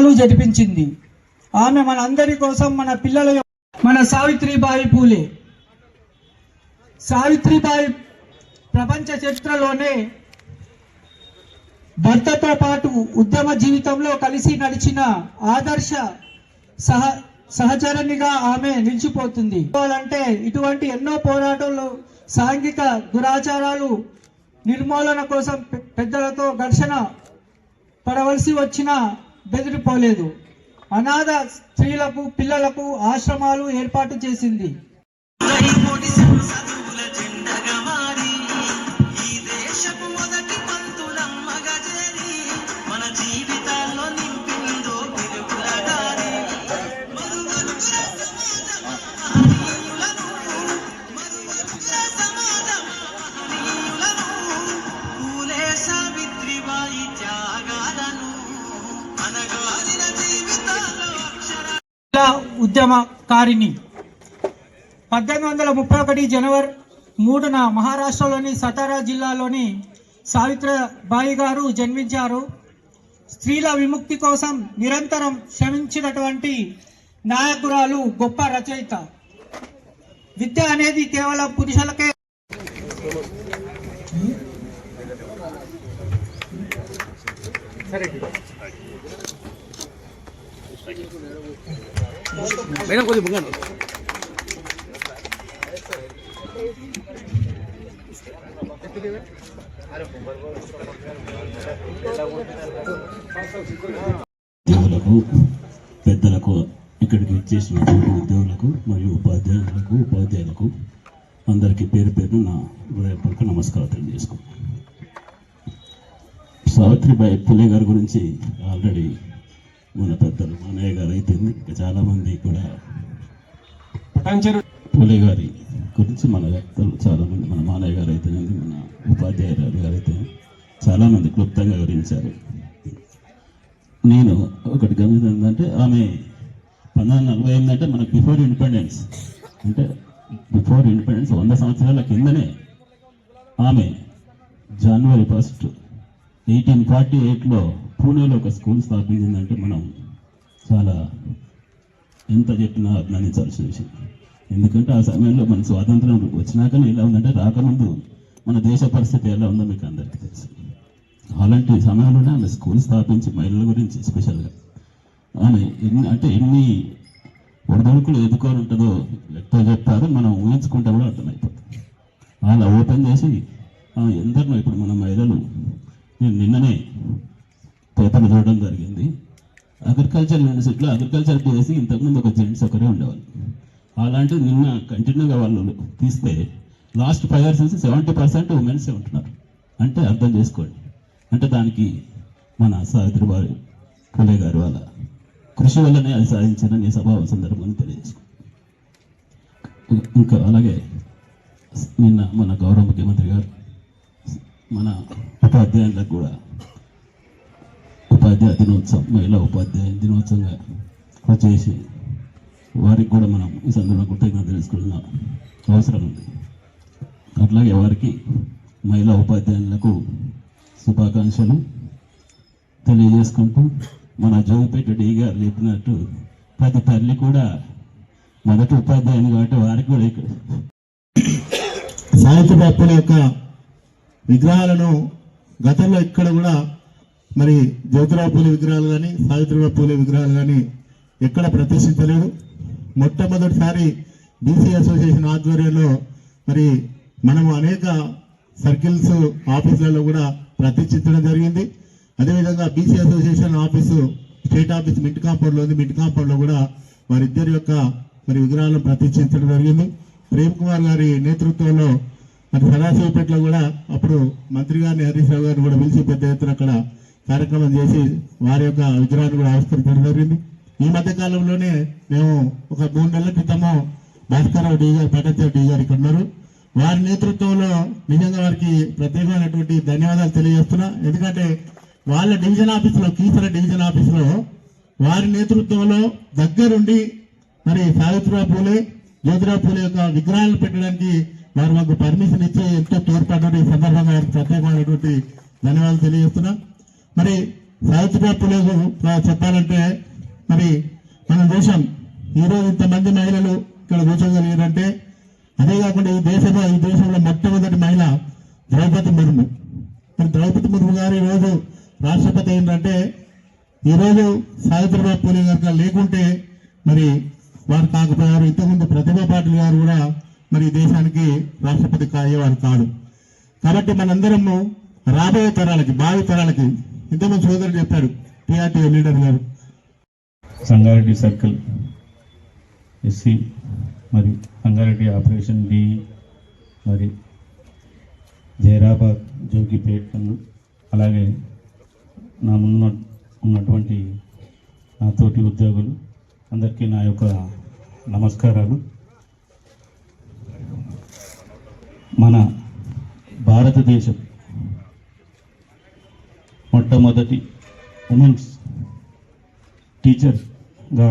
జరిపించింది. ఆమె మన అందరి కోసం మన పిల్లల మన సావిత్రిబాయి పూలే. సావిత్రిబాయి ప్రపంచ చరిత్రలోనే భర్తతో పాటు ఉద్యమ జీవితంలో కలిసి నడిచిన ఆదర్శ సహ సహచరణిగా ఆమె నిలిచిపోతుంది. అంటే ఇటువంటి ఎన్నో పోరాటాలు సాంఘిక దురాచారాలు నిర్మూలన కోసం పెద్దలతో ఘర్షణ పడవలసి వచ్చిన బెదిరిపోలేదు. అనాథ స్త్రీలకు పిల్లలకు ఆశ్రమాలు ఏర్పాటు చేసింది. ఉద్యమకారిణి. పద్దెనిమిది వందల ముప్పై ఒకటి జనవరి మూడున మహారాష్ట్రలోని సతారా జిల్లాలోని సావిత్రబాయి గారు జన్మించారు. స్త్రీల విముక్తి కోసం నిరంతరం శ్రమించినటువంటి నాయకురాలు గొప్ప రచయిత. విద్య అనేది కేవలం పురుషులకే ఉద్యోగులకు పెద్దలకు ఇక్కడికి ఇచ్చేసిన ఉద్యోగులకు మరియు ఉపాధ్యాయులకు ఉపాధ్యాయులకు అందరికీ పేరు పేరు నా హృదయపూర్వక నమస్కారం తెలియజేసుకుంటాను సావిత్రిబాయి పులే గారి గురించి ఆల్రెడీ మన పెద్దలు మానయ్య గారు అయిపోయింది ఇంకా చాలామంది కూడా పులే గారి గురించి మన వ్యక్తులు చాలామంది మన మానయ్య గారు అయితేనేది మన ఉపాధ్యాయులు గారు అయితే చాలామంది క్లుప్తంగా వివరించారు. నేను ఒకటి గమనించింది ఏంటంటే ఆమె పంతొమ్మిది నలభై ఎనిమిది అంటే మనకు బిఫోర్ ఇండిపెండెన్స్ అంటే బిఫోర్ ఇండిపెండెన్స్ వంద సంవత్సరాల కిందనే ఆమె జనవరి ఫస్ట్ ఎయిటీన్ ఫార్టీ ఎయిట్లో పూణేలో ఒక స్కూల్ స్థాపించిందంటే మనం చాలా ఎంత చెప్పినా అభినందించాల్సిన విషయం. ఎందుకంటే ఆ సమయంలో మన స్వాతంత్రం వచ్చినాకనే ఎలా ఉందంటే రాకముందు మన దేశ పరిస్థితి ఎలా ఉందో మీకు అందరికీ తెలుసు. అలాంటి సమయంలోనే ఆమె స్కూల్ స్థాపించి మహిళల గురించి స్పెషల్గా ఆమె ఎన్ని అంటే ఎన్ని ఒడిదొడుకులు ఎదుర్కొని ఉంటుందో వ్యక్తులు చెప్తారు మనం ఊహించుకుంటే కూడా అర్థమైపోతుంది. అలా ఓపెన్ చేసి ఎందరినో ఇప్పుడు మనం మహిళ నేను నిన్ననే పేపర్లు చూడడం జరిగింది అగ్రికల్చర్ యూనివర్సిటీలో అగ్రికల్చర్ చేసి ఇంతకుముందు ఒక జెంట్స్ ఒకరే ఉండేవాళ్ళు. అలాంటి నిన్న కంటిన్యూగా వాళ్ళు తీస్తే లాస్ట్ ఫైవ్ ఇయర్స్ నుంచి సెవెంటీ పర్సెంట్ ఉమెన్సే ఉంటున్నారు. అంటే అర్థం చేసుకోండి. అంటే దానికి మన సావిత్రిబాయి పులే గారి వాళ్ళ కృషి వల్లనే అది సాధించిన నీ సభా సందర్భంగా తెలియజేసుకో ఇంకా అలాగే నిన్న మన గౌరవ ముఖ్యమంత్రి గారు మన ఉపాధ్యాయులకు కూడా ఉపాధ్యాయ దినోత్సవం మహిళా ఉపాధ్యాయ దినోత్సవంగా వచ్చేసి చేసి వారికి కూడా మనం ఈ సందర్భంగా కృతజ్ఞత తెలుసుకున్న అవసరం ఉంది. అట్లాగే వారికి మహిళా ఉపాధ్యాయులకు శుభాకాంక్షలు తెలియజేసుకుంటూ మన జోగిపేట డీ గారు చెప్పినట్టు ప్రతి తల్లి కూడా మొదటి ఉపాధ్యాయుని కాబట్టి వారికి కూడా ఇక్కడ సావిత్రిబాయి యొక్క విగ్రహాలను గతంలో ఇక్కడ కూడా మరి జ్యోతిరావు పూలే విగ్రహాలు కానీ సావిత్రిబాయి పూలే విగ్రహాలు కానీ ఎక్కడ ప్రదర్శించలేదు. మొట్టమొదటిసారి బీసీ అసోసియేషన్ ఆధ్వర్యంలో మరి మనము అనేక సర్కిల్స్ ఆఫీసులలో కూడా ప్రతిష్ఠించడం జరిగింది. అదేవిధంగా BC association office state office mint కాంపౌండ్లో ఉంది. మింట్ కాంపౌండ్లో కూడా వారిద్దరి యొక్క మరి విగ్రహాలను ప్రతిష్ఠించడం జరిగింది. ప్రేమ్ కుమార్ గారి నేతృత్వంలో మరి సదాశివపేటలో కూడా అప్పుడు మంత్రి గారిని హరీష్ రావు గారిని కూడా పిలిచి పెద్ద ఎత్తున అక్కడ కార్యక్రమం చేసి వారి యొక్క విగ్రహాన్ని కూడా ఆవిష్కరించడం జరిగింది. ఈ మధ్య కాలంలోనే మేము ఒక మూడు నెలల క్రితము భాస్కరరావు డి గారు పటాచారి డి గారు ఇక్కడ ఉన్నారు. వారి నేతృత్వంలో నిజంగా వారికి ప్రత్యేకమైనటువంటి ధన్యవాదాలు తెలియజేస్తున్నా. ఎందుకంటే వాళ్ళ డివిజన్ ఆఫీసులో కీసర డివిజన్ ఆఫీసులో వారి నేతృత్వంలో దగ్గరుండి మరి సావిత్రిరావు పూలే జ్యోతిరావు పూలే యొక్క విగ్రహాలు పెట్టడానికి వారు మాకు పర్మిషన్ ఇచ్చి ఎంతో తోడ్పడ్డారు. ఈ సందర్భంగా వారికి ప్రత్యేకమైనటువంటి ధన్యవాదాలు తెలియజేస్తున్నా. మరి సావిత్రిబాయి పులేజు చెప్పాలంటే మరి మనం చూసాం ఈరోజు ఇంతమంది మహిళలు ఇక్కడ కూర్చోగలిగారంటే అదే కాకుండా ఈ దేశంలో ఈ దేశంలో మొట్టమొదటి మహిళ ద్రౌపది ముర్ము. మరి ద్రౌపది ముర్ము గారు ఈరోజు రాష్ట్రపతి ఏంటంటే ఈరోజు సావిత్రిబాయి పూలే గారు లేకుంటే మరి వారు కాకపోయారు. ఇంతకుముందు ప్రతిభా పాటిల్ గారు కూడా మరి దేశానికి రాష్ట్రపతి అయ్యేవారు కాదు. కాబట్టి మనందరము రాబోయే తరాలకి భావి తరాలకి ఇంతమంది సోదరుడు చెప్పారు. టీఆర్టీ లీడర్ గారు. సంగారెడ్డి సర్కిల్ ఎస్సీ మరి సంగారెడ్డి ఆపరేషన్ డి మరి జైరాబాద్ జోగిపేట్ అలాగే నా ముందు ఉన్నటువంటి నా తోటి ఉద్యోగులు అందరికీ నా యొక్క నమస్కారాలు. మన భారతదేశం మొట్టమొదటి ఉమెన్స్ టీచర్గా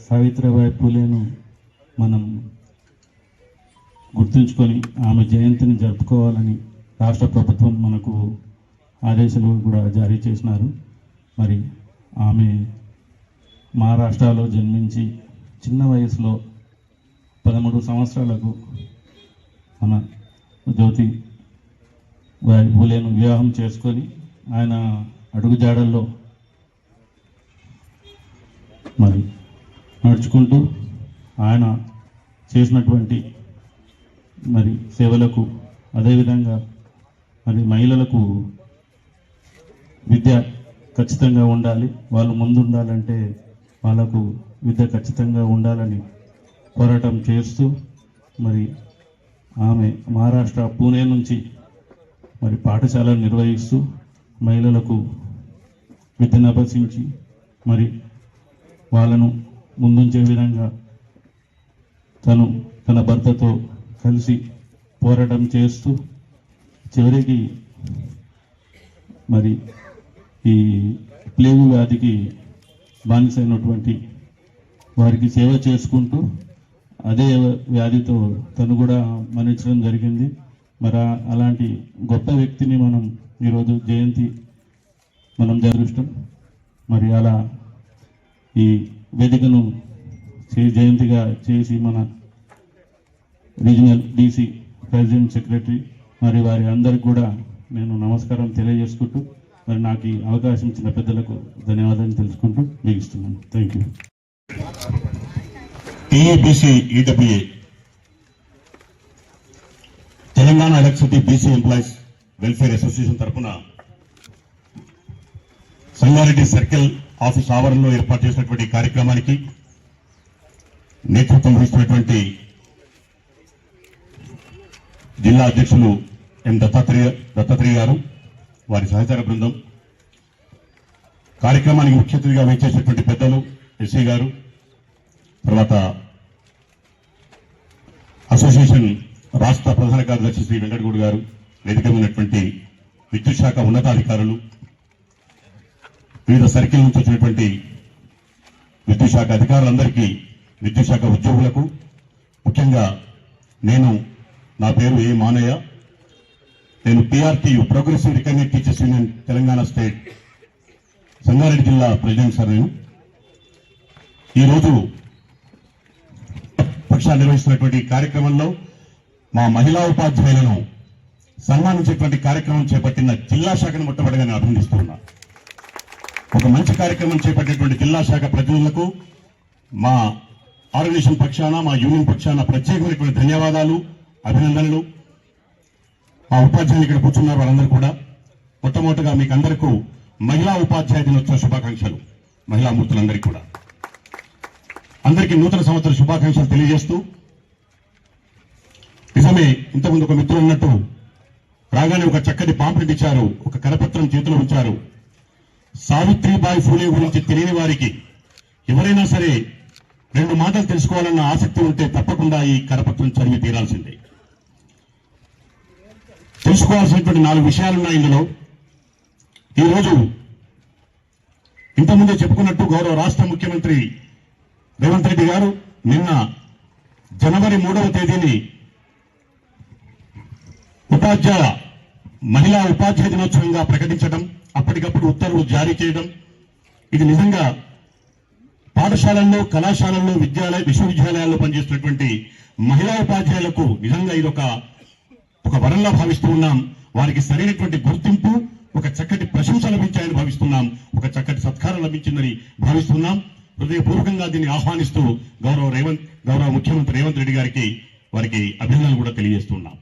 సావిత్రిబాయి పూలేను మనం గుర్తుంచుకొని ఆమె జయంతిని జరుపుకోవాలని రాష్ట్ర ప్రభుత్వం మనకు ఆదేశాలు కూడా జారీ చేసినారు. మరి ఆమె మహారాష్ట్రలో జన్మించి చిన్న వయసులో పదమూడు సంవత్సరాలకు మన జ్యోతి బాయి పూలేను వివాహం చేసుకొని ఆయన అడుగుజాడల్లో మరి నడుచుకుంటూ ఆయన చేసినటువంటి మరి సేవలకు అదేవిధంగా మరి మహిళలకు విద్య ఖచ్చితంగా ఉండాలి. వాళ్ళు ముందు ఉండాలంటే వాళ్ళకు విద్య ఖచ్చితంగా ఉండాలని పోరాటం చేస్తూ మరి ఆమె మహారాష్ట్ర పూణే నుంచి మరి పాఠశాలను నిర్వహిస్తూ మహిళలకు విద్యను అభ్యసించి మరి వాళ్ళను ముందుంచే విధంగా తను తన భర్తతో కలిసి పోరాటం చేస్తూ చివరికి మరి ఈ ప్లేగు వ్యాధికి బానిసైనటువంటి వారికి సేవ చేసుకుంటూ అదే వ్యాధితో తను కూడా మరణించడం జరిగింది. మరి అలాంటి గొప్ప వ్యక్తిని మనం ఈరోజు జయంతి మనం అదృష్టం మరి అలా ఈ వేదికను చే- జయంతిగా చేసి మన రీజనల్ డీసీ ప్రెసిడెంట్ సెక్రటరీ మరి వారి అందరికి కూడా నేను నమస్కారం తెలియజేసుకుంటూ మరి నాకు ఈ అవకాశం ఇచ్చిన పెద్దలకు ధన్యవాదాలు తెలుసుకుంటూ ముగిస్తున్నాను. Thank you TABC EWA Telangana electricity BC employees welfare association తరఫున సంగారెడ్డి సర్కిల్ ఆఫీస్ ఆవరణలో ఏర్పాటు చేసినటువంటి కార్యక్రమానికి నేతృత్వం వహిస్తున్నటువంటి జిల్లా అధ్యక్షులు ఎం దత్తాత్రేయ దత్తాత్రేయ గారు వారి సహచార బృందం. కార్యక్రమానికి ముఖ్య అతిథిగా వేచేసినటువంటి పెద్దలు ఎస్సీ గారు తర్వాత అసోసియేషన్ రాష్ట్ర ప్రధాన కార్యదర్శి శ్రీ వెంకటగౌడ్ గారు వేదిక ఉన్నటువంటి విద్యుత్ శాఖ ఉన్నతాధికారులు వివిధ సర్కిల్ నుంచి వచ్చినటువంటి విద్యుత్ శాఖ అధికారులందరికీ విద్యుత్ శాఖ ఉద్యోగులకు ముఖ్యంగా నేను నా పేరు ఏ మానయ్య. నేను PRTU progressive recognise teachers union Telangana state. Sangareddy జిల్లా ప్రెసిడెంట్ సార్ నేను. ఈరోజు పక్షాలు నిర్వహిస్తున్నటువంటి కార్యక్రమంలో మా మహిళా ఉపాధ్యాయులను సన్మానించేటువంటి కార్యక్రమం చేపట్టిన జిల్లా శాఖను మొట్టమొదటిగా నేను అభినందిస్తూ ఒక మంచి కార్యక్రమం చేపట్టినటువంటి జిల్లా శాఖ ప్రతినిధులకు మా ఆర్గనైజేషన్ పక్షాన మా యూనియన్ పక్షాన ప్రత్యేకమైనటువంటి ధన్యవాదాలు అభినందనలు. మా ఉపాధ్యాయులు ఇక్కడ కూర్చున్నారు వాళ్ళందరూ కూడా. మొట్టమొదటిగా మీకు అందరికీ మహిళా ఉపాధ్యాయ దినోత్సవ శుభాకాంక్షలు మహిళా మూర్తులందరికీ కూడా. అందరికీ నూతన సంవత్సర శుభాకాంక్షలు తెలియజేస్తూ నిజమే ఇంతకుముందు ఒక మిత్రులు ఉన్నట్టు రాగానే ఒక చక్కటి పాంప్లెట్ ఇచ్చారు ఒక కరపత్రం చేతిలో ఉంచారు. సావిత్రిబాయి ఫూలే గురించి తెలియని వారికి ఎవరైనా సరే రెండు మాటలు తెలుసుకోవాలన్న ఆసక్తి ఉంటే తప్పకుండా ఈ కరపత్రం చదివి తీరాల్సిందే. తెలుసుకోవాల్సినటువంటి నాలుగు విషయాలున్నాయి ఇందులో. ఈరోజు ఇంతకుముందే చెప్పుకున్నట్టు గౌరవ రాష్ట్ర ముఖ్యమంత్రి రేవంత్ రెడ్డి గారు నిన్న జనవరి మూడవ తేదీని ఉపాధ్యాయ మహిళా ఉపాధ్యాయ దినోత్సవంగా ప్రకటించడం అప్పటికప్పుడు ఉత్తర్వులు జారీ చేయడం. ఇది నిజంగా పాఠశాలల్లో కళాశాలల్లో విద్యాలయ విశ్వవిద్యాలయాల్లో పనిచేస్తున్నటువంటి మహిళా ఉపాధ్యాయులకు నిజంగా ఇది ఒక ఒక వరంలా భావిస్తూ ఉన్నాం. వారికి సరైనటువంటి గుర్తింపు ఒక చక్కటి ప్రశంస లభించాయని భావిస్తున్నాం. ఒక చక్కటి సత్కారం లభించిందని భావిస్తున్నాం. హృదయపూర్వకంగా దీన్ని ఆహ్వానిస్తూ గౌరవ రేవంత్ గౌరవ ముఖ్యమంత్రి రేవంత్ రెడ్డి గారికి వారికి అభినందనలు కూడా తెలియజేస్తున్నాం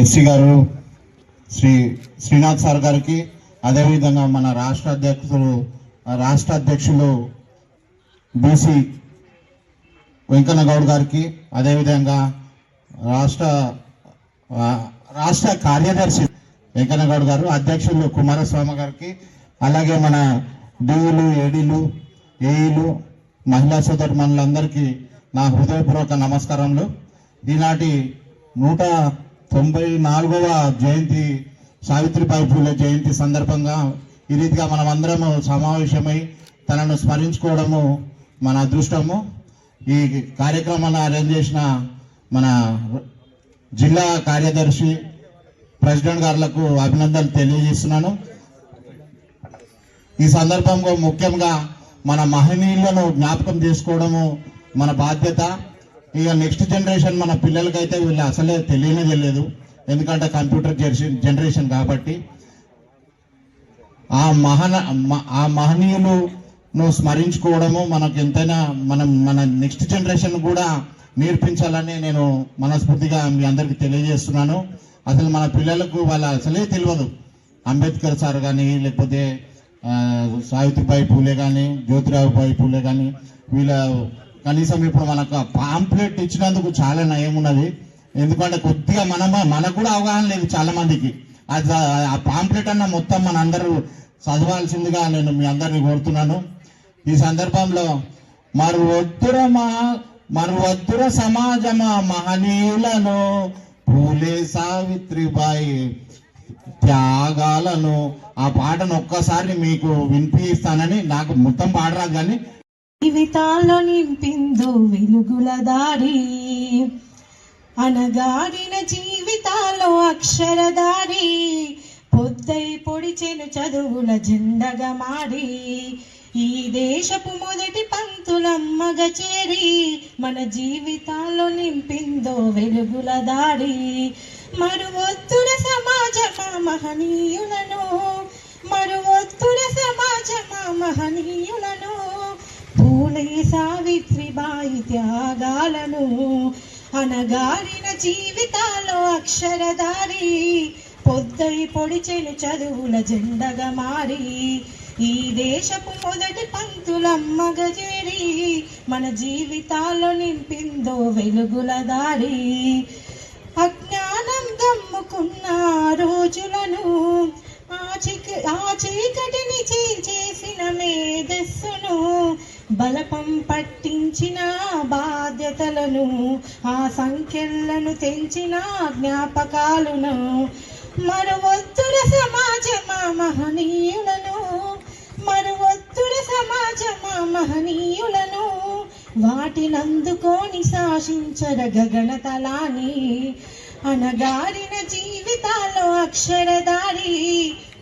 ఎస్సీ గారు శ్రీ శ్రీనాథ్ సార్ గారికి అదేవిధంగా మన రాష్ట్ర అధ్యక్షులు రాష్ట్ర అధ్యక్షులు బీసీ వెంకన్న గౌడ్ గారికి అదేవిధంగా రాష్ట్ర రాష్ట్ర కార్యదర్శి వెంకన్న గౌడ్ గారు అధ్యక్షులు కుమారస్వామి గారికి అలాగే మన డీఈలు ఏడీలు ఏఈలు మహిళా సోదరు మనులందరికీ నా హృదయపూర్వక నమస్కారములు. ఈనాటి నూట తొంభై నాలుగవ జయంతి సావిత్రిబాయి పూలే జయంతి సందర్భంగా ఈ రీతిగా మనం అందరము సమావేశమై తనను స్మరించుకోవడము మన అదృష్టము. ఈ కార్యక్రమాన్ని అరేంజ్ చేసిన మన జిల్లా కార్యదర్శి ప్రెసిడెంట్ గారులకు అభినందనలు తెలియజేస్తున్నాను. ఈ సందర్భంలో ముఖ్యంగా మన మహనీయులను జ్ఞాపకం చేసుకోవడము మన బాధ్యత. ఇక నెక్స్ట్ జనరేషన్ మన పిల్లలకైతే వీళ్ళు అసలే తెలియనే తెలియదు ఎందుకంటే కంప్యూటర్ జనరేషన్ కాబట్టి ఆ మహన మ- ఆ మహనీయులను స్మరించుకోవడము మనకు ఎంతైనా మనం మన నెక్స్ట్ జనరేషన్ కూడా నేర్పించాలని నేను మనస్ఫూర్తిగా మీ అందరికి తెలియజేస్తున్నాను. అసలు మన పిల్లలకు వాళ్ళ అసలే తెలియదు. అంబేద్కర్ సార్ కానీ లేకపోతే సావిత్రిబాయి పూలే కానీ జ్యోతిరావుబాయి పూలే కానీ వీళ్ళ కనీసం ఇప్పుడు మనకు పాంప్లెట్ ఇచ్చినందుకు చాలా నయం ఉన్నది. ఎందుకంటే కొద్దిగా మన మనకు కూడా అవగాహన లేదు చాలా మందికి. అది ఆ- పాంప్లెట్ అన్న మొత్తం మన అందరూ చదవాల్సిందిగా నేను మీ అందరిని కోరుతున్నాను. ఈ సందర్భంలో మరు వద్దుర మా మరు వద్దుర సమాజమా మహనీయులను పూలే సావిత్రిబాయి త్యాగాలను. ఆ పాటను ఒక్కసారి మీకు వినిపిస్తానని నాకు మొత్తం పాడరాదు కానీ జీవితాల్లో నింపిందు వెలుగుల దారి. అనగాడిన జీవితాల్లో అక్షరదారి పొద్దై పొడిచెను చదువుల జెండగా మారి ఈ దేశపు మొదటి పంతులమ్మగ చేరి మన జీవితాల్లో నింపిందో వెలుగుల దారి. మరువొత్తుల సమాజమా మహనీయులను మరువొత్తుల సమాజమా మహనీయులను పూలే సావిత్రిబాయి త్యాగాలను అనగారిన జీవితాల్లో అక్షరదారి పొద్దై పొడిచెను చదువుల జెండగా మారి ఈ దేశపు మొదటి పంతులమ్మ గజేరి మన జీవితాల్లో నింపిందో వెలుగుల దారి. అజ్ఞానం దమ్ముకున్న రోజులను ఆ చీక ఆ చీకటిని చీల్చేసిన మేధస్సును బలపం పట్టించిన బాధ్యతలను ఆ సంఖ్యలను తెంచిన జ్ఞాపకాలను మరువొత్తుల సమాజమా మహనీయులను మరువొత్తుల సమాజమా మహనీయులను వాటినందుకోని శాసించర గగనతలాని అనగారిన జీవితాల్లో అక్షరదారి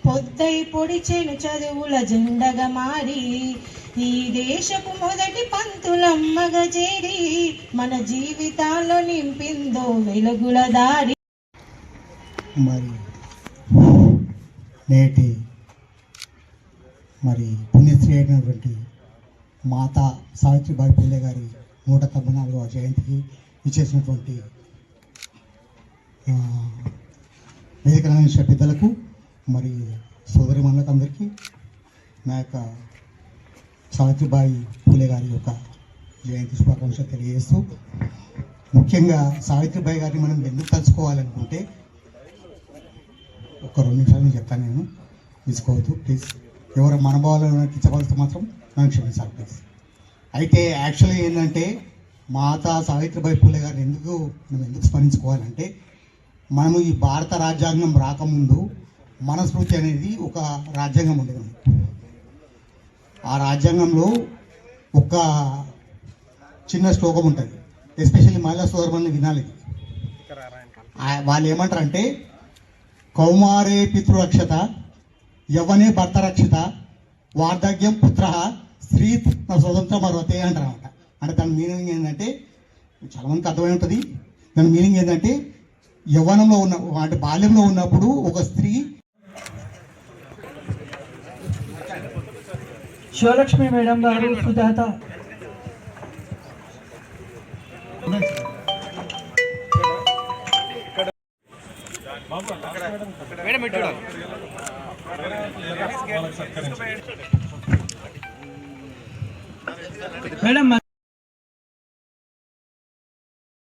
పొద్దై పొడిచెను చదువుల జెండగా మారి ఈ దేశపు మొదటి పంతులమ్మగ చేరి మన జీవితాల్లో నింపిందో వెలుగుల దారి. మరి నేటి మరి పుణ్యశ్రీ అయినటువంటి మాతా సావిత్రిబాయి పూలే గారి నూట తొంభై నాలుగవ జయంతికి ఇచ్చేసినటువంటి ఆ, వేదిక పెద్దలకు మరి సోదరి అందరికీ నా యొక్క సావిత్రిబాయి పూలే గారి యొక్క జయంతి శుభాకాంక్షలు తెలియజేస్తూ ముఖ్యంగా సావిత్రిబాయి గారిని మనం ఎందుకు తలుచుకోవాలనుకుంటే ఒక రెండు నిమిషాలు నేను చెప్తాను నేను తీసుకోవద్దు ప్లీజ్ ఎవరు మనభావాలను కిచ్చవలసి మాత్రం నన్ను క్షమించాలి ప్లీజ్ అయితే యాక్చువల్గా ఏంటంటే మాత సావిత్రిబాయి పూలే గారిని ఎందుకు మనం ఎందుకు స్మరించుకోవాలంటే మనము ఈ భారత రాజ్యాంగం రాకముందు మనస్మృతి అనేది ఒక రాజ్యాంగం ఉండేది. ఆ రాజ్యాంగంలో ఒక చిన్న శ్లోకం ఉంటుంది. ఎస్పెషల్లీ మహిళా సోదరుని వినాలి. వాళ్ళు ఏమంటారంటే కౌమారే పితృరక్షత యవ్వనే భర్త రక్షిత వార్ధక్యం పుత్ర స్త్రీ స్వతంత్రం మరొతే అంటారనమాట అంటే దాని మీనింగ్ ఏంటంటే చాలా మందికి అర్థమై ఉంటుంది. దాని మీనింగ్ ఏంటంటే యవ్వనంలో ఉన్న అంటే బాల్యంలో ఉన్నప్పుడు ఒక స్త్రీ శివలక్ష్మి మేడం గారు సుజాత మేడం